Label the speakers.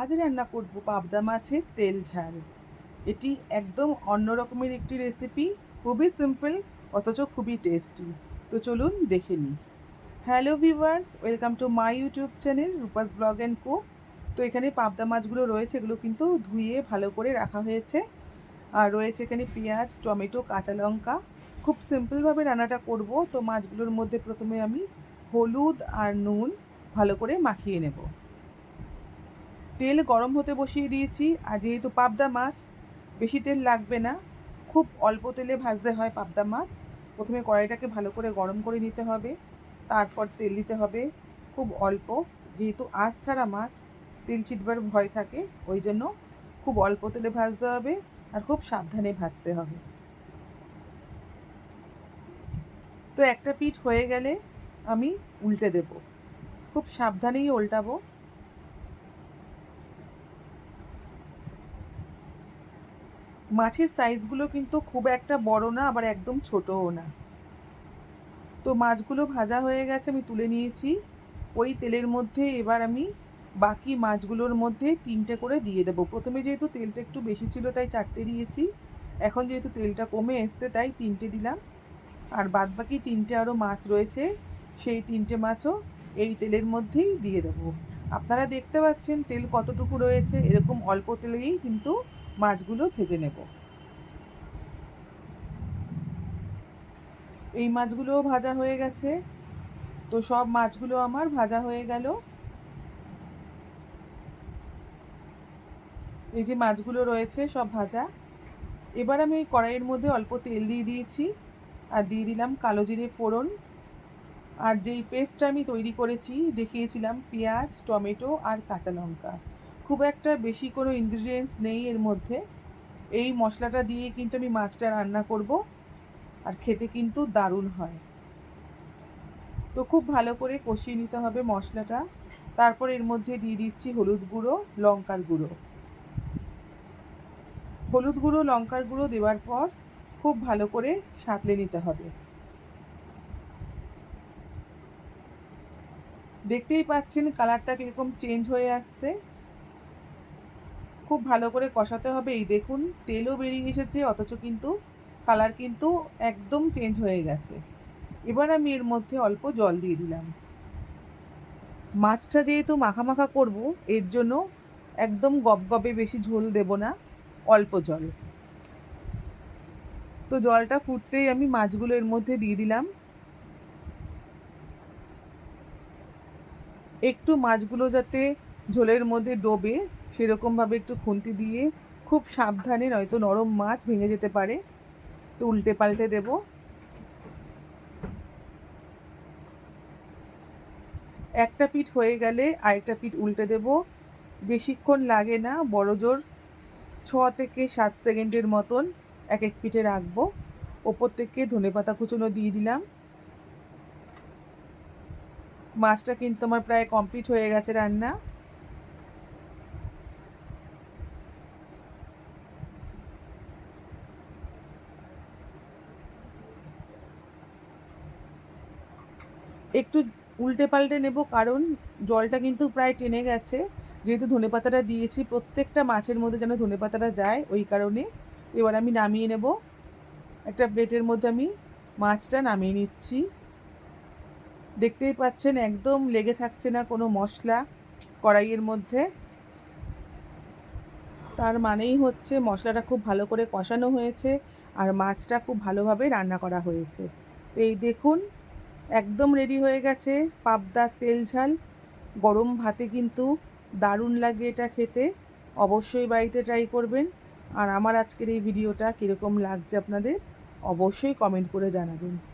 Speaker 1: আজ রান্না করব পাবদা মাছের তেল ঝাল। এটি একদম অন্য রকমের একটি রেসিপি খুবই সিম্পল অথচ খুবই টেস্টি তো চলুন দেখে নিই। Hello viewers welcome to my YouTube channel Rupa's vlog and co তো এখানে পাবদা মাছগুলো রয়েছে, এগুলো কিন্তু ধুয়ে ভালো করে রাখা হয়েছে। আর রয়েছে এখানে পেঁয়াজ, টমেটো, কাঁচা লঙ্কা। খুব সিম্পলভাবে রান্নাটা করব। তো মাছগুলোর মধ্যে প্রথমে আমি হলুদ আর নুন ভালো করে মাখিয়ে নেব। তেল গরম হতে বসিয়ে দিয়েছি আর যেহেতু পাবদা মাছ, বেশি তেল লাগবে না। খুব অল্প তেলে ভাজতে হয় পাবদা মাছ। প্রথমে কড়াইটাকে ভালো করে গরম করে নিতে হবে, তারপর তেল দিতে হবে। খুব অল্প, যেহেতু আঁশ ছাড়া মাছ, তেল ছিটবার ভয় থাকে, ওই জন্য খুব অল্প তেলে ভাজতে হবে আর খুব সাবধানে ভাজতে হবে। তো একটা পিঠ হয়ে গেলে আমি উল্টে দেব। খুব সাবধানেই উল্টাবো মাছের সাইজগুলো কিন্তু খুব একটা বড় না, আবার একদম ছোটও না। তো মাছগুলো ভাজা হয়ে গেছে, আমি তুলে নিয়েছি। ওই তেলের মধ্যে এবার আমি বাকি মাছগুলোর মধ্যে তিনটে করে দিয়ে দেবো। প্রথমে যেহেতু তেলটা একটু বেশি ছিল, তাই চারটে দিয়েছি। এখন যেহেতু তেলটা কমে এসছে, তাই তিনটে দিলাম। আর বাদ বাকি তিনটে আরও মাছ রয়েছে, সেই তিনটে মাছও এই তেলের মধ্যেই দিয়ে দেবো। আপনারা দেখতে পাচ্ছেন তেল কতটুকু রয়েছে, এরকম অল্প তেলেই কিন্তু মাছগুলো ভেজে নেব। এই মাছগুলোও ভাজা হয়ে গেছে। তো সব মাছগুলো আমার ভাজা হয়ে গেল। এই যে মাছগুলো রয়েছে সব ভাজা। এবার আমি এই কড়াইয়ের মধ্যে অল্প তেল দিয়ে দিয়েছি। আর দিয়ে দিলাম কালো জিরে ফোড়ন। আর যেই পেস্টটা আমি তৈরি করেছি, দেখিয়েছিলাম পেঁয়াজ, টমেটো আর কাঁচা লঙ্কা। খুব একটা বেশি কোনো ইনগ্রিডিয়েন্টস নেই এর মধ্যে। এই মশলাটা দিয়ে কিন্তু আমি মাছটা রান্না করব আর খেতে কিন্তু দারুণ হয়। তো খুব ভালো করে কষিয়ে নিতে হবে মশলাটা। তারপর এর মধ্যে দিয়ে দিচ্ছি হলুদ গুঁড়ো, লঙ্কার গুঁড়ো। হলুদ গুঁড়ো, লঙ্কার গুঁড়ো দেওয়ার পর খুব ভালো করে সাঁতলে নিতে হবে। দেখতেই পাচ্ছেন কালারটা কীরকম চেঞ্জ হয়ে আসছে। খুব ভালো করে কষাতে হবে। এই দেখুন, তেলও বেরিয়ে এসেছে, অথচ কিন্তু কালার কিন্তু একদম চেঞ্জ হয়ে গেছে। এবার আমি এর মধ্যে অল্প জল দিয়ে দিলাম। মাছটা যেহেতু মাখা মাখা করব, এর জন্য একদম গবগবে বেশি ঝোল দেব না, অল্প জল। তো জলটা ফুটতেই আমি মাছগুলো এর মধ্যে দিয়ে দিলাম। একটু মাছগুলো যাতে ঝোলের মধ্যে ডোবে সেরকমভাবে একটু খুন্তি দিয়ে খুব সাবধানে নয়তো নরম মাছ ভেঙে যেতে পারে। তো উল্টে পাল্টে দেব। একটা পিঠ হয়ে গেলে আরেকটা পিঠ উল্টে দেব। বেশিক্ষণ লাগে না, বড় জোর ছ থেকে সাত সেকেন্ডের মতন এক এক পিঠে রাখব। ওপর থেকে ধনে পাতা কুচুনো দিয়ে দিলাম। মাছটা কিন্তু আমার প্রায় কমপ্লিট হয়ে গেছে রান্না। একটু উল্টে পাল্টে নেব, কারণ জলটা কিন্তু প্রায় টেনে গেছে। যেহেতু ধনে পাতাটা দিয়েছি, প্রত্যেকটা মাছের মধ্যে যেন ধনে পাতাটা যায়, ওই কারণে। এবার আমি নামিয়ে নেব। একটা প্লেটের মধ্যে আমি মাছটা নামিয়ে নিচ্ছি। দেখতেই পাচ্ছেন, একদম লেগে থাকছে না কোনো মশলা কড়াইয়ের মধ্যে। তার মানেই হচ্ছে মশলাটা খুব ভালো করে কষানো হয়েছে, আর মাছটা খুব ভালোভাবে রান্না করা হয়েছে। তো এই দেখুন একদম রেডি হয়ে গেছে। পাবদা তেল ঝাল। গরম ভাতে কিন্তু দারুণ লাগে এটা খেতে। অবশ্যই বাড়িতে ট্রাই করবেন। আর আমার আজকের এই ভিডিওটা কীরকম লাগছে আপনাদের, অবশ্যই কমেন্ট করে জানাবেন।